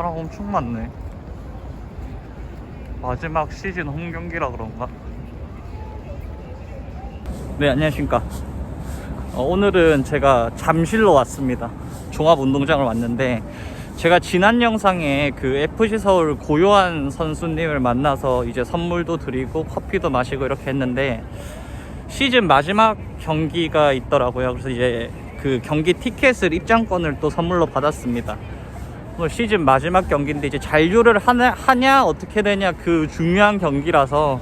사람 엄청 많네. 마지막 시즌 홈 경기라 그런가? 네, 안녕하십니까. 어, 오늘은 제가 잠실로 왔습니다. 종합운동장을 왔는데, 제가 지난 영상에 그 FC 서울 고요한 선수님을 만나서 이제 선물도 드리고 커피도 마시고 이렇게 했는데, 시즌 마지막 경기가 있더라고요. 그래서 이제 그 경기 티켓을 입장권을 또 선물로 받았습니다. 오늘 시즌 마지막 경기인데 이제 잔류를 하냐, 하냐 어떻게 되냐 그 중요한 경기라서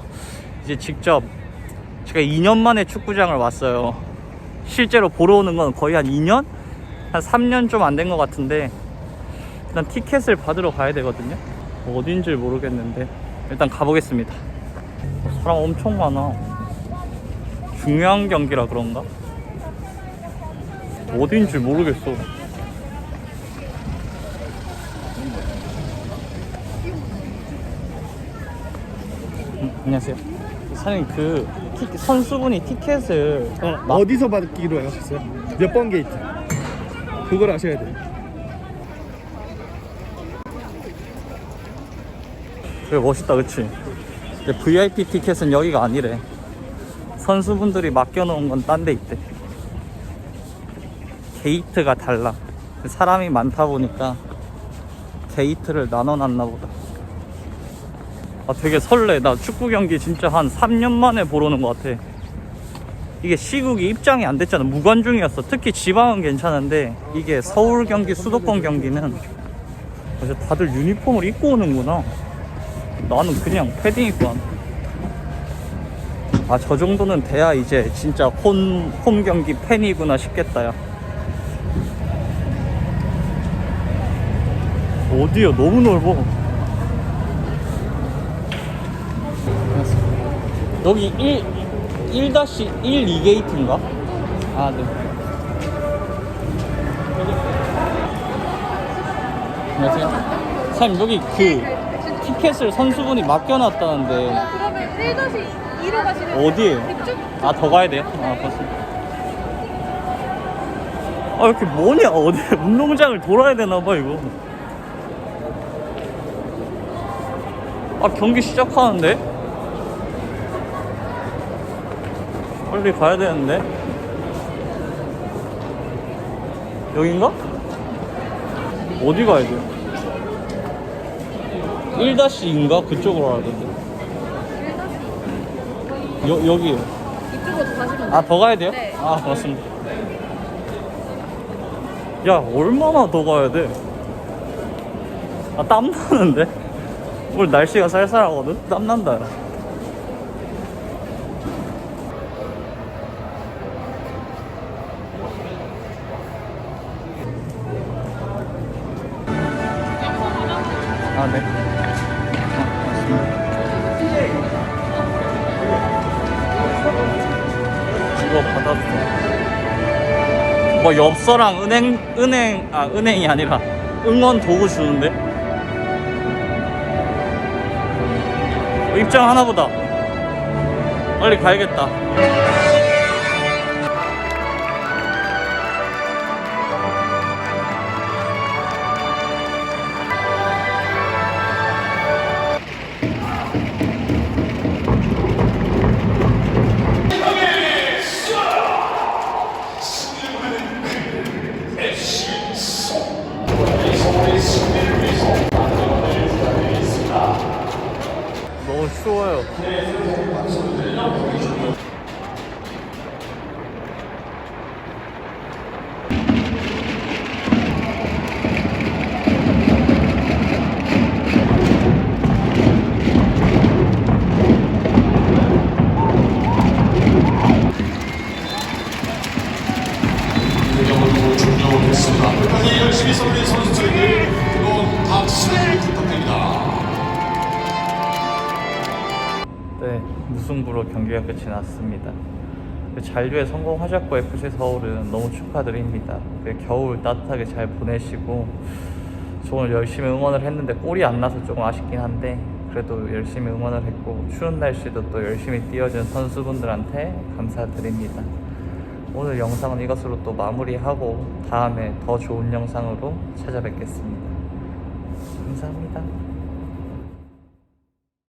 이제 직접 제가 2년 만에 축구장을 왔어요. 실제로 보러 오는 건 거의 한 2년? 한 3년 좀 안 된 것 같은데 일단 티켓을 받으러 가야 되거든요. 어딘지 모르겠는데 일단 가보겠습니다. 사람 엄청 많아. 중요한 경기라 그런가? 어딘지 모르겠어. 안녕하세요. 사장님 그 티- 선수분이 티켓을 마- 어디서 받기로 하셨어요? 몇 번 게이트? 그걸 아셔야 돼요. 되게 멋있다 그치? 근데 VIP 티켓은 여기가 아니래 선수분들이 맡겨놓은 건 딴 데 있대 게이트가 달라 사람이 많다 보니까 게이트를 나눠놨나 보다 아 되게 설레 나 축구 경기 진짜 한 3년 만에 보러 오는 것 같아 이게 시국이 입장이 안 됐잖아 무관중이었어 특히 지방은 괜찮은데 이게 서울 경기 수도권 경기는 다들 유니폼을 입고 오는구나 나는 그냥 패딩 입고 왔 아, 저 정도는 돼야 이제 진짜 홈, 홈 경기 팬이구나 싶겠다, 야. 어디야? 너무 넓어. 여기 1, 1-1 2게이트인가? 아, 네. 안녕하세요. 사장님, 여기 그 티켓을 선수분이 맡겨놨다는데 그러면 1-2로 가시면 어디에요? 아더 가야 돼요? 아 벌써 아 이렇게 뭐냐 어디 운동장을 돌아야 되나봐 이거 아 경기 시작하는데? 빨리 가야 되는데 여긴가? 어디 가야 돼요? 1-2인가? 그쪽으로 가야되는데 여, 여기요 이쪽으로 가시면 아 더 가야 돼요? 네. 아 고맙습니다 야 얼마나 더 가야 돼? 아 땀나는데? 오늘 날씨가 쌀쌀하거든? 땀난다 아 네. 아, 고맙습니다. 이거 받았어. 뭐 엽서랑 은행 은행 아 은행이 아니라 응원 도구 주는데 어, 입장 하나 보다. 빨리 가야겠다. 무 추워요. 대경으로 종료했습니다. 끝까지 열심히 서울의 선수들에게 뜨거운 박수를 부탁드립니다. 네, 무승부로 경기가 끝이 났습니다. 그 잔류에 성공하셨고 FC 서울은 너무 축하드립니다. 그 겨울 따뜻하게 잘 보내시고 저 오늘 열심히 응원을 했는데 골이 안 나서 조금 아쉽긴 한데 그래도 열심히 응원을 했고 추운 날씨도 또 열심히 뛰어준 선수분들한테 감사드립니다. 오늘 영상은 이것으로 또 마무리하고 다음에 더 좋은 영상으로 찾아뵙겠습니다. 감사합니다.